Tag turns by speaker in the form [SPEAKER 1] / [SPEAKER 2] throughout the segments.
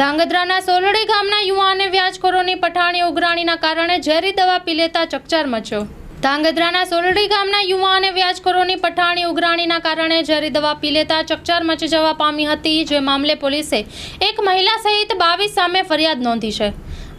[SPEAKER 1] ધાંગધ્રાના સોલડી ગામના યુવાને વ્યાજખોરોની પઠાણી ઉઘરાણીના કારણે ઝેરી દવા પી લેતા ચકચાર મચ્યો. ધાંગધ્રાના સોલડી ગામના યુવાને વ્યાજખોરોની પઠાણી ઉઘરાણીના કારણે ઝેરી દવા પી લેતા ચકચાર મચી જવા પામી હતી, જે મામલે પોલીસે એક મહિલા સહિત બાવીસ સામે ફરિયાદ નોંધી છે.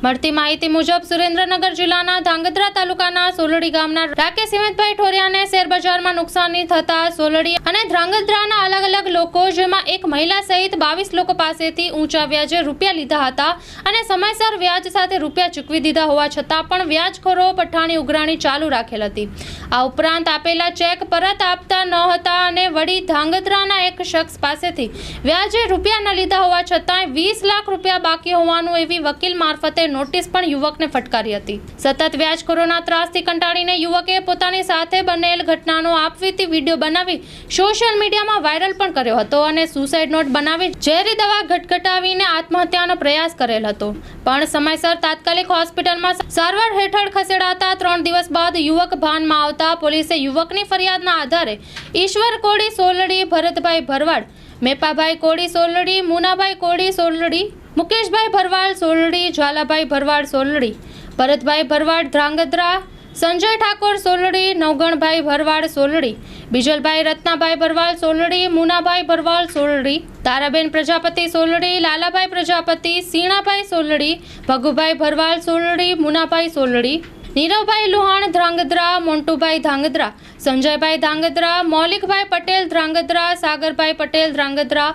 [SPEAKER 1] મળતી માહિતી મુજબ સુરેન્દ્રનગર જિલ્લાના ધાંગધ્રા તાલુકાના સોલડી ગામના રાકેશ હિંમતભાઈ ઠોરિયાને શેરબજારમાં નુકસાની થતા સોલડી અને ધ્રાંગધ્રાના અલગ અલગ લોકો, જેમાં એક મહિલા સહિત બાવીસ લોકો પાસેથી ઊંચા વ્યાજે રૂપિયા લીધા હતા અને સમયસર વ્યાજ સાથે રૂપિયા ચૂકવી દીધા હોવા છતાં પણ વ્યાજખોરો પઠાણી ઉઘરાણી ચાલુ રાખેલ હતી. આ ઉપરાંત આપેલા ચેક પરત આપતા ન હતા અને વળી ધ્રાંગધ્રાના એક શખ્સ પાસેથી વ્યાજે રૂપિયા ન લીધા હોવા છતાંય વીસ લાખ રૂપિયા બાકી હોવાનું એવી વકીલ મારફતે નોટિસ પણ યુવકને ફટકારી હતી. સતત વ્યાજખોરોના ત્રાસથી કંટાળીને યુવકે પોતાની સાથે બનેલ ઘટનાનો આપવીતી વીડિયો બનાવી સોશિયલ મીડિયામાં વાયરલ પણ કર્યો હતો અને સુસાઇડ નોટ બનાવી ઝેરી દવા ઘટઘટાવીને આત્મહત્યાનો પ્રયાસ કરેલ હતો. પણ સમયસર તાત્કાલિક હોસ્પિટલમાં સારવાર હેઠળ ખસેડાતા ત્રણ દિવસ બાદ યુવક ભાનમાં આવતા પોલીસે યુવકની ફરિયાદના આધારે ઈશ્વર કોડી સોલડી, ભરતભાઈ ભરવાડ, મેપાભાઈ કોડી સોલડી, મુનાભાઈ કોડી સોલડી મુકેશભાઈ ભરવાડ સોલડી જ્વાલાભાઈ ભરવાડ સોલડી ભરતભાઈ ભરવાડ ધ્રાંગધ્રા, સંજય ઠાકોર સોલડી નવગણભાઈ ભરવાડ સોલડી બીજલભાઈ રત્નાભાઈ ભરવાડ સોલડી મુનાભાઈ ભરવાડ સોલડી તારાબેન પ્રજાપતિ સોલડી લાલાભાઈ પ્રજાપતિ, સીણાભાઈ સોલડી ભગુભાઈ ભરવાડ સોલડી મુનાભાઈ સોલડી નીરવભાઈ લુહાણ ધ્રાંગધ્રા, મોન્ટુભાઈ ધાંગધ્રા સંજયભાઈ ધાંગધ્રા મૌલિકભાઈ પટેલ ધ્રાંગધ્રા, સાગરભાઈ પટેલ ધ્રાંગધ્રા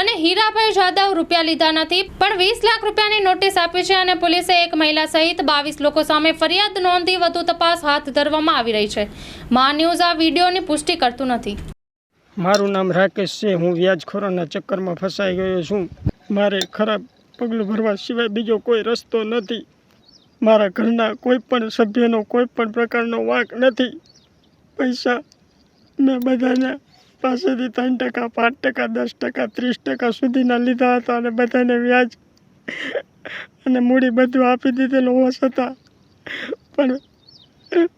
[SPEAKER 1] અને હીરાભાઈ જાદવ રૂપિયા લીધા નથી, પણ વીસ લાખ રૂપિયાની નોટિસ આપી છે અને પોલીસે એક મહિલા સહિત બાવીસ લોકો સામે ફરિયાદ નોંધી વધુ તપાસ હાથ ધરવામાં આવી રહી છે. મા ન્યૂઝ આ વિડીયોની પુષ્ટિ કરતું નથી.
[SPEAKER 2] મારું નામ રાકેશ છે, હું વ્યાજખોરોના ચક્કરમાં ફસાઈ ગયો છું. મારે ખરાબ પગલું ભરવા સિવાય બીજો કોઈ રસ્તો નથી. મારા ઘરના કોઈ પણ સભ્યનો, કોઈ પણ પ્રકારનો વાંક નથી. પૈસા મેં બધાને પાસેથી ત્રણ ટકા, પાંચ ટકા, દસ ટકા, ત્રીસ ટકા સુધીના લીધા હતા અને બધાને વ્યાજ અને મૂડી બધું આપી દીધેલું હોવા છતાં પણ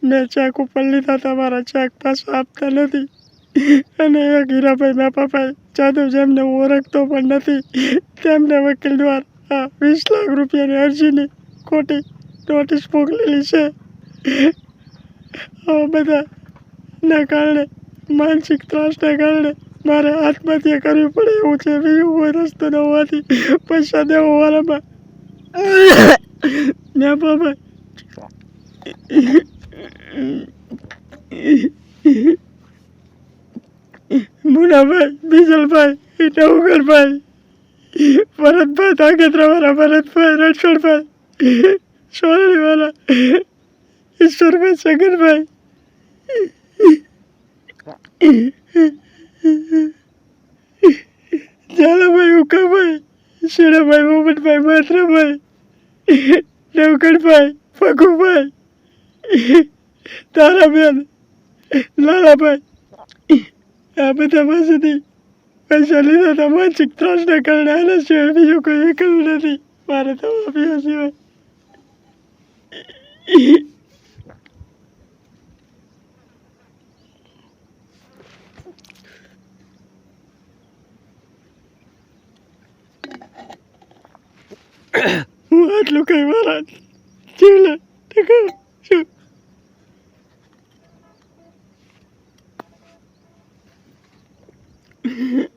[SPEAKER 2] મેં ચેક ઉપર લીધા હતા, મારા ચેક પાછા આપતા નથી. અને એક હીરાભાઈ બાપાભાઈ જાદવ જેમને હું ઓળખતો પણ નથી, તેમને વકીલ દ્વારા વીસ લાખ રૂપિયાની અરજીની ખોટી નોટિસ મોકલેલી છે. આવા બધાના કારણે, માનસિક ત્રાસના કારણે મારે આત્મહત્યા કરવી પડે એવું છે. બીજું કોઈ રસ્તો ન હોવાથી પૈસા દેવા વાળામાં મેં બાબા. મુનાભાઈ, બીજલભાઈ નવગરભાઈ ભરતભાઈ તાગેત્રાવાળા ભરતભાઈ, રણછોડભાઈ. સોરણીવાળા ઈશ્વરભાઈ સગનભાઈ ઝાલાભાઈ ઉકાભાઈ શેણાભાઈ મોહમ્મદભાઈ માત્રાભાઈ નવગણભાઈ, ફગુભાઈ, તારાબેન, લાલાભાઈ. આ બધા પાસેથી પૈસા લીધા હતા. માનસિક ત્રાસના કારણે આના સિવાય બીજું કોઈ વિકલ્પ નથી. મારે તો આપ્યા સિવાય આટલું કઈ મારા જીવલે શું Mm-hmm.